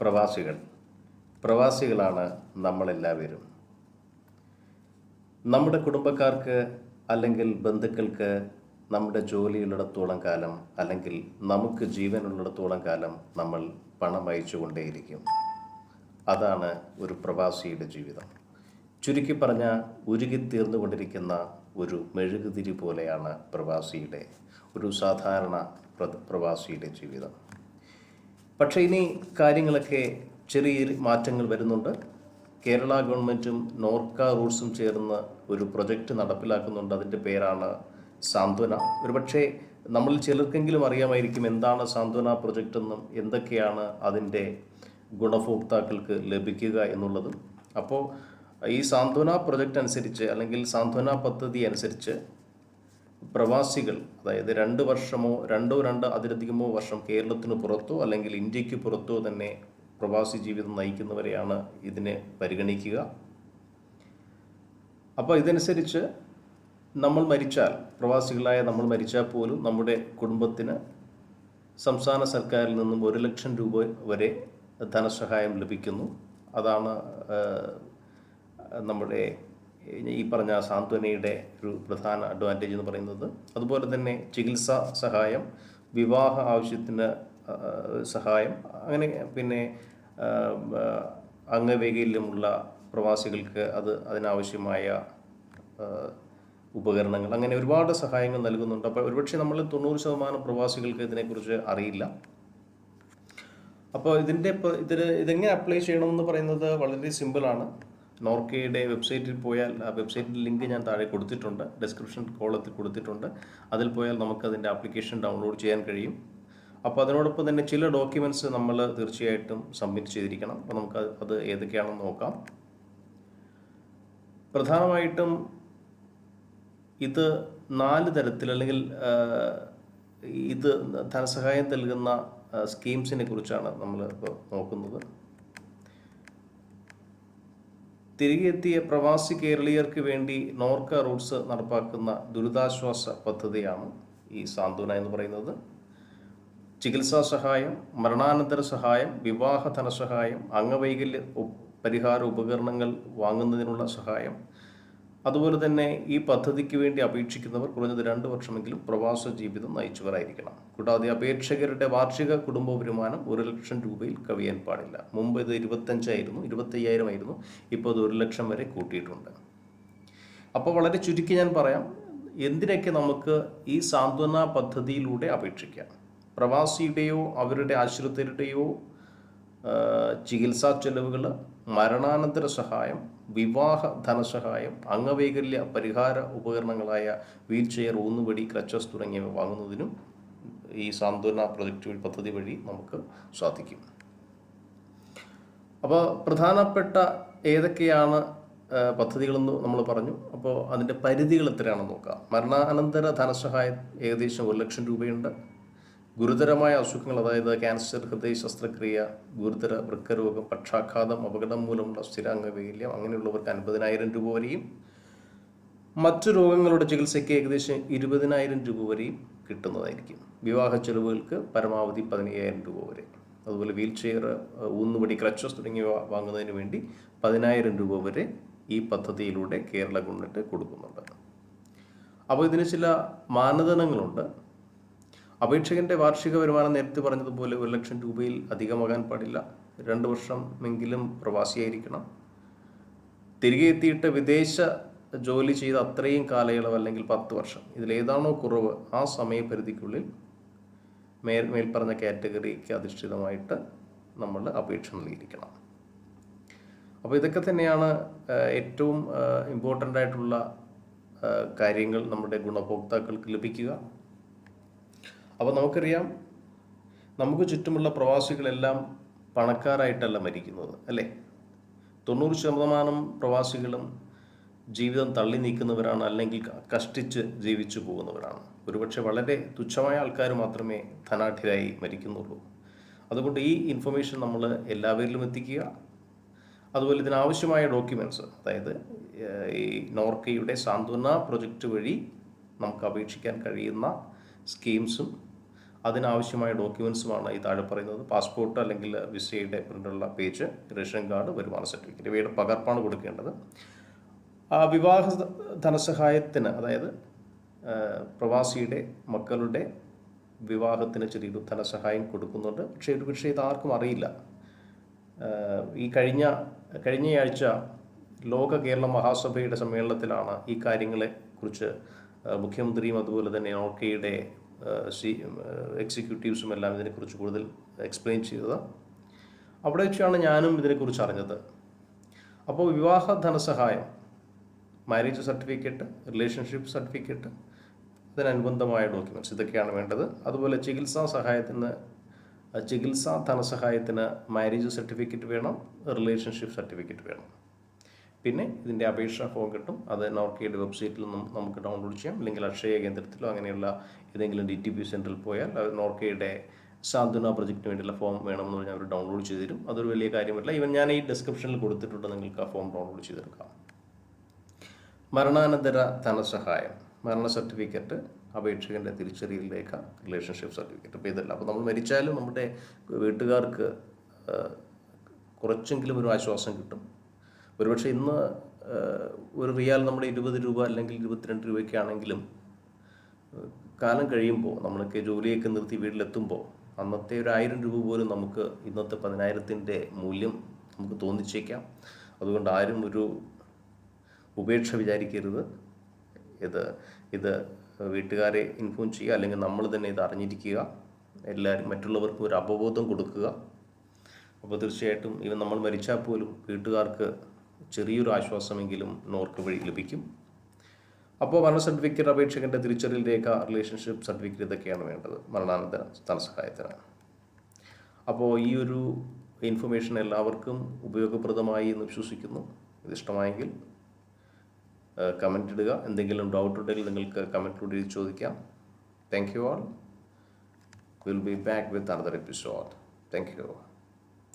പ്രവാസികൾ. പ്രവാസികളാണ് നമ്മളെല്ലാവരും. നമ്മുടെ കുടുംബക്കാർക്ക് അല്ലെങ്കിൽ ബന്ധുക്കൾക്ക് നമ്മുടെ ജോലിയുള്ളിടത്തോളം കാലം അല്ലെങ്കിൽ നമുക്ക് ജീവനുള്ളിടത്തോളം കാലം നമ്മൾ പണം അയച്ചുകൊണ്ടേയിരിക്കും. അതാണ് ഒരു പ്രവാസിയുടെ ജീവിതം. ചുരുക്കി പറഞ്ഞ ഉരുകിത്തീർന്നുകൊണ്ടിരിക്കുന്ന ഒരു മെഴുകുതിരി പോലെയാണ് പ്രവാസിയുടെ ഒരു സാധാരണ പ്രവാസിയുടെ ജീവിതം. പക്ഷേ ഇനി കാര്യങ്ങളൊക്കെ ചെറിയ മാറ്റങ്ങൾ വരുന്നുണ്ട്. കേരള ഗവൺമെന്റും നോർക്ക റൂട്ട്സും ചേർന്ന് ഒരു പ്രൊജക്റ്റ് നടപ്പിലാക്കുന്നുണ്ട്. അതിന്റെ പേരാണ് സാന്ത്വന. ഒരുപക്ഷെ നമ്മൾ ചിലർക്കെങ്കിലും അറിയാമായിരിക്കും എന്താണ് സാന്ത്വന പ്രൊജക്റ്റ് എന്നും എന്തൊക്കെയാണ് അതിന്റെ ഗുണഭോക്താക്കൾക്ക് ലഭിക്കുക എന്നുള്ളതും. അപ്പോൾ ഈ സാന്ത്വന പ്രൊജക്റ്റ് അനുസരിച്ച് അല്ലെങ്കിൽ സാന്ത്വന പദ്ധതി അനുസരിച്ച് പ്രവാസികൾ അതായത് രണ്ട് വർഷമോ രണ്ടോ രണ്ടോ അതിലധികമോ വർഷം കേരളത്തിന് പുറത്തോ അല്ലെങ്കിൽ ഇന്ത്യയ്ക്ക് പുറത്തോ തന്നെ പ്രവാസി ജീവിതം നയിക്കുന്നവരെയാണ് ഇതിനെ പരിഗണിക്കുക. അപ്പോൾ ഇതനുസരിച്ച് നമ്മൾ മരിച്ചാൽ പ്രവാസികളായ നമ്മൾ മരിച്ചാൽ പോലും നമ്മുടെ കുടുംബത്തിന് സംസ്ഥാന സർക്കാരിൽ നിന്നും ഒരു ലക്ഷം രൂപ വരെ ധനസഹായം ലഭിക്കുന്നു. അതാണ് നമ്മുടെ ഈ പറഞ്ഞ സാന്ത്വനയുടെ ഒരു പ്രധാന അഡ്വാന്റേജ് എന്ന് പറയുന്നത് അതുപോലെ തന്നെ ചികിത്സാ സഹായം വിവാഹ ആവശ്യത്തിന് സഹായം അങ്ങനെ പിന്നെ അംഗവൈകല്യമുള്ള പ്രവാസികൾക്ക് അത് അതിനാവശ്യമായ ഉപകരണങ്ങൾ അങ്ങനെ ഒരുപാട് സഹായങ്ങൾ നൽകുന്നുണ്ട്. അപ്പോൾ ഒരുപക്ഷെ നമ്മൾ തൊണ്ണൂറ് ശതമാനം പ്രവാസികൾക്ക് ഇതിനെക്കുറിച്ച് അറിയില്ല. അപ്പോൾ ഇതിന്റെ ഇപ്പോൾ ഇതിന് ഇതെങ്ങനെ അപ്ലൈ ചെയ്യണമെന്ന് പറയുന്നത് വളരെ സിമ്പിളാണ് നോർക്കയുടെ വെബ്സൈറ്റിൽ പോയാൽ ആ വെബ്സൈറ്റിന്റെ ലിങ്ക് ഞാൻ താഴെ കൊടുത്തിട്ടുണ്ട്. ഡിസ്ക്രിപ്ഷൻ കോളത്തിൽ കൊടുത്തിട്ടുണ്ട്. അതിൽ പോയാൽ നമുക്ക് അതിന്റെ ആപ്ലിക്കേഷൻ ഡൗൺലോഡ് ചെയ്യാൻ കഴിയും. അപ്പോൾ അതിനോടൊപ്പം തന്നെ ചില ഡോക്യുമെന്റ്സ് നമ്മൾ തീർച്ചയായിട്ടും സബ്മിറ്റ് ചെയ്തിരിക്കണം. അപ്പോൾ നമുക്ക് അത് ഏതൊക്കെയാണെന്ന് നോക്കാം. പ്രധാനമായിട്ടും ഇത് നാല് തരത്തിൽ അല്ലെങ്കിൽ ഇത് ധനസഹായം നൽകുന്ന സ്കീംസിനെ കുറിച്ചാണ് നമ്മൾ ഇപ്പോൾ നോക്കുന്നത്. തിരികെ എത്തിയ പ്രവാസി കേരളീയർക്ക് വേണ്ടി നോർക്ക റൂട്ട്സ് നടപ്പാക്കുന്ന ദുരിതാശ്വാസ പദ്ധതിയാണ് ഈ സാന്ത്വന എന്ന് പറയുന്നത്. ചികിത്സാ സഹായം മരണാനന്തര സഹായം വിവാഹ ധനസഹായം അംഗവൈകല്യ പരിഹാര ഉപകരണങ്ങൾ വാങ്ങുന്നതിനുള്ള സഹായം അതുപോലെ തന്നെ ഈ പദ്ധതിക്ക് വേണ്ടി അപേക്ഷിക്കുന്നവർ കുറഞ്ഞത് രണ്ട് വർഷമെങ്കിലും പ്രവാസ ജീവിതം നയിച്ചവരായിരിക്കണം. കൂടാതെ അപേക്ഷകരുടെ വാർഷിക കുടുംബ വരുമാനം ഒരു ലക്ഷം രൂപയിൽ കവിയാൻ പാടില്ല. മുമ്പ് ഇത് ഇരുപത്തഞ്ചായിരുന്നു ഇരുപത്തയ്യായിരം ആയിരുന്നു ഇപ്പോൾ അത് ഒരു ലക്ഷം വരെ കൂട്ടിയിട്ടുണ്ട്. അപ്പോൾ വളരെ ചുരുക്കി ഞാൻ പറയാം എന്തിനൊക്കെ നമുക്ക് ഈ സാന്ത്വന പദ്ധതിയിലൂടെ അപേക്ഷിക്കാം? പ്രവാസിയുടെയോ അവരുടെ ആശ്രിതരുടെയോ ചികിത്സാ ചെലവുകൾ മരണാനന്തര സഹായം വിവാഹ ധനസഹായം അംഗവൈകല്യ പരിഹാര ഉപകരണങ്ങളായ വീൽ ചെയർ ഊന്നുവടി ക്രച്ചസ് തുടങ്ങിയവ വാങ്ങുന്നതിനും ഈ സാന്ത്വന പ്രൊജക്റ്റ് പദ്ധതി വഴി നമുക്ക് സാധിക്കും. അപ്പോൾ പ്രധാനപ്പെട്ട ഏതൊക്കെയാണ് പദ്ധതികളെന്ന് നമ്മൾ പറഞ്ഞു. അപ്പോൾ അതിന്റെ പരിധികൾ എത്രയാണെന്ന് നോക്കാം. മരണാനന്തര ധനസഹായം ഏകദേശം ഒരു ലക്ഷം രൂപയുണ്ട്. ഗുരുതരമായ അസുഖങ്ങൾ അതായത് ക്യാൻസർ ഹൃദയ ശസ്ത്രക്രിയ ഗുരുതര വൃക്കരോഗം പക്ഷാഘാതം അപകടം മൂലമുള്ള സ്ഥിരാംഗവൈകല്യം അങ്ങനെയുള്ളവർക്ക് അൻപതിനായിരം രൂപ വരെയും മറ്റു രോഗങ്ങളുടെ ചികിത്സയ്ക്ക് ഏകദേശം ഇരുപതിനായിരം രൂപ വരെയും കിട്ടുന്നതായിരിക്കും. വിവാഹ ചെലവുകൾക്ക് പരമാവധി പതിനയ്യായിരം രൂപ വരെ. അതുപോലെ വീൽ ചെയർ ഊന്നുപടി ക്രച്ചസ് തുടങ്ങിയവ വാങ്ങുന്നതിന് വേണ്ടി പതിനായിരം രൂപ വരെ ഈ പദ്ധതിയിലൂടെ കേരള ഗവൺമെന്റ് കൊടുക്കുന്നുണ്ട്. അപ്പോൾ ഇതിന് ചില മാനദണ്ഡങ്ങളുണ്ട്. അപേക്ഷകന്റെ വാർഷിക വരുമാനം നേരത്തെ പറഞ്ഞതുപോലെ ഒരു ലക്ഷം രൂപയിൽ അധികമാകാൻ പാടില്ല. രണ്ട് വർഷമെങ്കിലും പ്രവാസിയായിരിക്കണം. തിരികെ എത്തിയിട്ട് വിദേശ ജോലി ചെയ്ത അത്രയും കാലയളവ് അല്ലെങ്കിൽ പത്ത് വർഷം. ഇതിലേതാണോ കുറവ് ആ സമയപരിധിക്കുള്ളിൽ മേൽ മേൽപ്പറഞ്ഞ കാറ്റഗറിക്ക് അധിഷ്ഠിതമായിട്ട് നമ്മൾ അപേക്ഷ നൽകിയിരിക്കണം. അപ്പോൾ ഇതൊക്കെ തന്നെയാണ് ഏറ്റവും ഇമ്പോർട്ടന്റ് ആയിട്ടുള്ള കാര്യങ്ങൾ നമ്മുടെ ഗുണഭോക്താക്കൾക്ക് ലഭിക്കുക. അപ്പോൾ നമുക്കറിയാം നമുക്ക് ചുറ്റുമുള്ള പ്രവാസികളെല്ലാം പണക്കാരായിട്ടല്ല മരിക്കുന്നത് അല്ലേ? തൊണ്ണൂറ് ശതമാനം പ്രവാസികളും ജീവിതം തള്ളി നീക്കുന്നവരാണ് അല്ലെങ്കിൽ കഷ്ടിച്ച് ജീവിച്ചു പോകുന്നവരാണ്. ഒരുപക്ഷെ വളരെ തുച്ഛമായ ആൾക്കാർ മാത്രമേ ധനാഠ്യരായി മരിക്കുന്നുള്ളൂ. അതുകൊണ്ട് ഈ ഇൻഫർമേഷൻ നമ്മൾ എല്ലാവരിലും എത്തിക്കുക. അതുപോലെ ഇതിനാവശ്യമായ ഡോക്യുമെന്റ്സ് അതായത് ഈ നോർക്കയുടെ സാന്ത്വന പ്രൊജക്റ്റ് വഴി നമുക്ക് അപേക്ഷിക്കാൻ കഴിയുന്ന സ്കീംസും അതിനാവശ്യമായ ഡോക്യുമെൻസുമാണ് ഈ താഴെ പറയുന്നത്. പാസ്പോർട്ട് അല്ലെങ്കിൽ വിസയുടെ പ്രിന്റുള്ള പേജ് റേഷൻ കാർഡ് വരുമാന സർട്ടിഫിക്കറ്റ്. ഇവയുടെ പകർപ്പാണ് കൊടുക്കേണ്ടത്. വിവാഹ ധനസഹായത്തിന് അതായത് പ്രവാസിയുടെ മക്കളുടെ വിവാഹത്തിന് ചെറിയൊരു ധനസഹായം കൊടുക്കുന്നുണ്ട്. പക്ഷേ ഒരു പക്ഷേ ഇത് ആർക്കും അറിയില്ല. ഈ കഴിഞ്ഞ കഴിഞ്ഞയാഴ്ച ലോക കേരള മഹാസഭയുടെ സമ്മേളനത്തിലാണ് ഈ കാര്യങ്ങളെ കുറിച്ച് ആ, മുഖ്യമന്ത്രിയും അതുപോലെ തന്നെ നോക്കയുടെ സി എക്സിക്യൂട്ടീവ്സും എല്ലാം ഇതിനെക്കുറിച്ച് കൂടുതൽ എക്സ്പ്ലെയിൻ ചെയ്തത്. അവിടെ വെച്ചാണ് ഞാനും ഇതിനെക്കുറിച്ച് അറിഞ്ഞത്. അപ്പോൾ വിവാഹ ധനസഹായം മാരേജ് സർട്ടിഫിക്കറ്റ് റിലേഷൻഷിപ്പ് സർട്ടിഫിക്കറ്റ് അതിനനുബന്ധമായ ഡോക്യുമെന്റ്സ് ഇതൊക്കെയാണ് വേണ്ടത്. അതുപോലെ ചികിത്സാ സഹായത്തിന് ചികിത്സാ ധനസഹായത്തിന് മാരേജ് സർട്ടിഫിക്കറ്റ് വേണം റിലേഷൻഷിപ്പ് സർട്ടിഫിക്കറ്റ് വേണം. പിന്നെ ഇതിന്റെ അപേക്ഷാ ഫോം കിട്ടും. അത് നോർക്കയുടെ വെബ്സൈറ്റിൽ നിന്നും നമുക്ക് ഡൗൺലോഡ് ചെയ്യാം. അല്ലെങ്കിൽ അക്ഷയ കേന്ദ്രത്തിലോ അങ്ങനെയുള്ള ഏതെങ്കിലും ഡി ടി പി സെന്ററിൽ പോയാൽ അത് നോർക്കയുടെ സാന്ത്വന പ്രൊജക്റ്റിന് വേണ്ടിയുള്ള ഫോം വേണമെന്ന് പറഞ്ഞാൽ അവർ ഡൗൺലോഡ് ചെയ്ത് തരും അതൊരു വലിയ കാര്യമല്ല. ഇവൻ ഞാൻ ഈ ഡിസ്ക്രിപ്ഷനിൽ കൊടുത്തിട്ടുണ്ട് നിങ്ങൾക്ക് ആ ഫോം ഡൗൺലോഡ് ചെയ്തെടുക്കാം. മരണാനന്തര ധനസഹായം. മരണ സർട്ടിഫിക്കറ്റ് അപേക്ഷകന്റെ തിരിച്ചറിയൽ രേഖ റിലേഷൻഷിപ്പ് സർട്ടിഫിക്കറ്റ് അപ്പോൾ ഇതല്ല. അപ്പോൾ നമ്മൾ മരിച്ചാലും നമ്മുടെ വീട്ടുകാർക്ക് കുറച്ചെങ്കിലും ഒരു ആശ്വാസം കിട്ടും. ഒരുപക്ഷെ ഇന്ന് ഒരു റിയാൽ നമ്മുടെ ഇരുപത് രൂപ അല്ലെങ്കിൽ ഇരുപത്തിരണ്ട് രൂപയ്ക്ക് ആണെങ്കിലും കാലം കഴിയുമ്പോൾ നമ്മൾക്ക് ജോലിയൊക്കെ നിർത്തി വീട്ടിലെത്തുമ്പോൾ അന്നത്തെ ഒരു ആയിരം രൂപ പോലും നമുക്ക് ഇന്നത്തെ പതിനായിരത്തിന്റെ മൂല്യം നമുക്ക് തോന്നിച്ചേക്കാം. അതുകൊണ്ട് ആരും ഒരു ഉപേക്ഷ വിചാരിക്കരുത്. ഇത് ഇത് വീട്ടുകാരെ ഇൻഫോം ചെയ്യുക അല്ലെങ്കിൽ നമ്മൾ തന്നെ ഇത് അറിഞ്ഞിരിക്കുക. എല്ലാവരും മറ്റുള്ളവർക്കും ഒരു അപബോധം കൊടുക്കുക. അപ്പോൾ തീർച്ചയായിട്ടും ഇവ നമ്മൾ മരിച്ചാൽ പോലും വീട്ടുകാർക്ക് ചെറിയൊരു ആശ്വാസമെങ്കിലും നോർക്ക് വഴി ലഭിക്കും. അപ്പോൾ മരണ സർട്ടിഫിക്കറ്റ് അപേക്ഷകന്റെ തിരിച്ചറിയൽ രേഖ റിലേഷൻഷിപ്പ് സർട്ടിഫിക്കറ്റ് ഇതൊക്കെയാണ് വേണ്ടത്. മരണാനന്തര ധനസഹായത്തിന് അപ്പോൾ ഈ ഒരു ഇൻഫർമേഷൻ എല്ലാവർക്കും ഉപയോഗപ്രദമായി എന്ന് വിശ്വസിക്കുന്നു. ഇതിഷ്ടമായെങ്കിൽ കമന്റ് ഇടുക. എന്തെങ്കിലും ഡൗട്ട് ഉണ്ടെങ്കിൽ നിങ്ങൾക്ക് കമന്റിലൂടെ ചോദിക്കാം. Thank you all will be back with another episode thank you